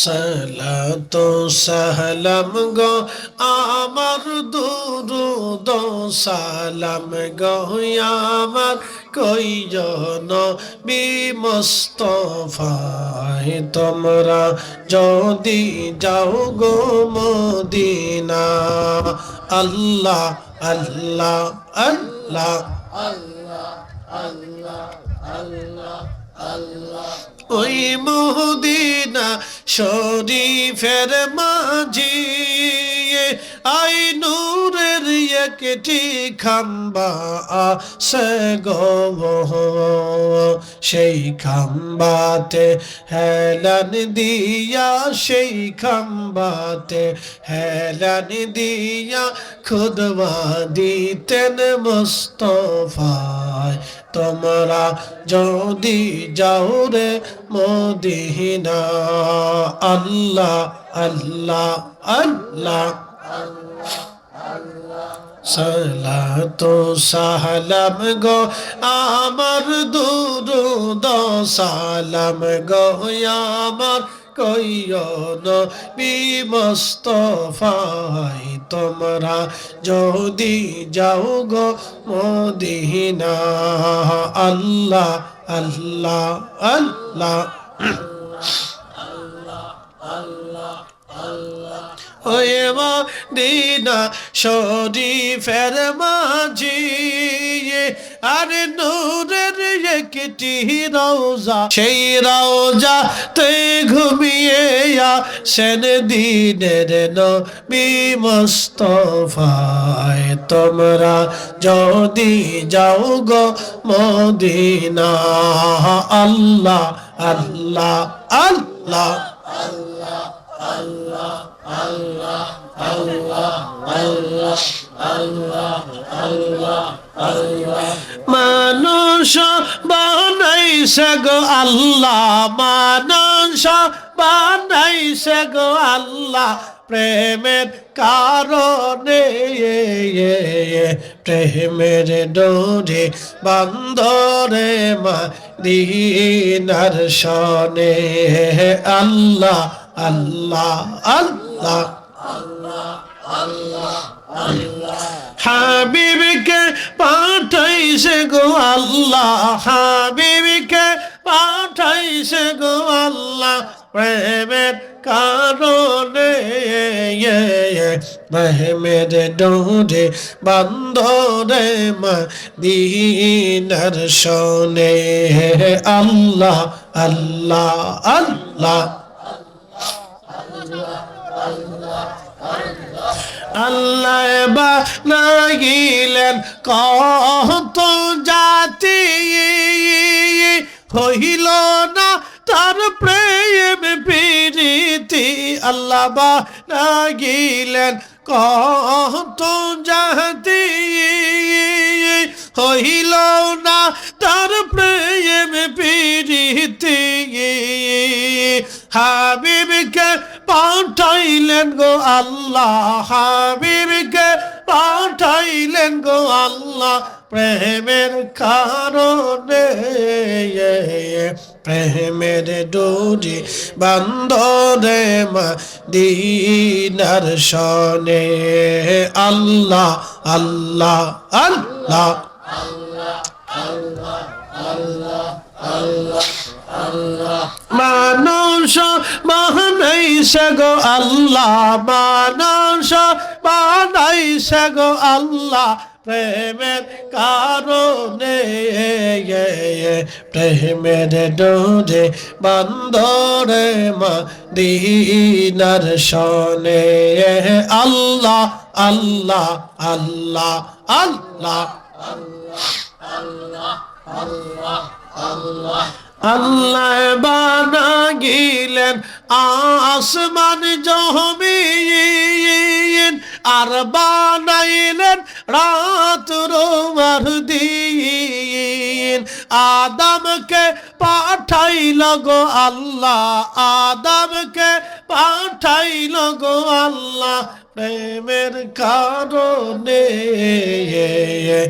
সালাতো সালাম গো, আমার দুরুদ সালাম গো, আমার কইজন বিমস্তফায় তোমরা যদি যাও গো মদিনা, আল্লাহ আল্লাহ আল্লাহ। আল্লাহ আল্লাহ আল্লাহ আল্লাহ ওই মহুদিনা শরীফের মাঝি আই নূরের একটি খাম্বা আছে গো। সেই খাম্বাতে হেলান দিয়া, সেই খাম্বাতে হেলান দিয়া, খুদবা দিতেন মুস্তফায়। তোমরা যদি যাও রে মদিনা, আল্লাহ আল্লাহ আল্লাহ। সালাতো সালাম গো, আমার দুরুদ, সালাম গো, আমার কইয়ন বিমস্তফাই তোমরা যদি যাও গো মদিনা। আল্লাহ আল্লাহ আল্লাহ। ওয়ে মদিনা শরীফের মাঝি। আরে নূরের একটি রওজা, সেই রওজা তুই ঘুমিয়ে সেন দিনের নবী মুস্তফায়। তোমরা যদি যাও গো মদিনা আল্লাহ আল্লাহ আল্লাহ আল্লাহ আল্লাহ আল্লাহ আল্লাহ। মানুষ বানাইছে গো আল্লাহ, মানুষ বানাইছে গো আল্লাহ। প্রেমের কারণে, প্রেমের ডোরে বন্ধরে মা দিনার সনে আল্লাহ আল্লাহ আল্লাহ আল্লাহ আল্লাহ। হাবিবকে পাঠাইছে গো আল্লাহ, হাবিবকে পাঠাইছে গো আল্লাহ। প্রেমের কারণে প্রেমের ডোরে বান্ধরে মা দিনার শোনে আল্লাহ। আল্লাহ আল্লাহ আল্লাহ। বানাইলেন কত জাতি। হইল না তার প্রেম প্রীতি। আল্লাহ বানাইলেন কত জাতি। হইল না তার প্রেম প্রীতি। হাবিবকে পাঠাইলেন গো আল্লাহ হাবিবকে পাঠাইলেন গো আল্লাহ প্রেমের কারণে প্রেমের ডোরি বান্ধরে দিনার সনে আল্লাহ আল্লাহ আল্লাহ মানুষ বানাইছে গো আল্লাহ মানুষ বানাইছে গো আল্লাহ। প্রেমের কারণে, প্রেমের ডোরে বন্ধরে মা দিনার সনে আল্লাহ আল্লাহ আল্লাহ আল্লাহ। আল্লাহ বানা গিলেন আসমান জহমিন, আর বানাইলেন রাত রোমার দিন। আদমকে পাঠাইল গো আল্লাহ, আদমকে পাঠাইল গো আল্লাহ, প্রেমের কারণে।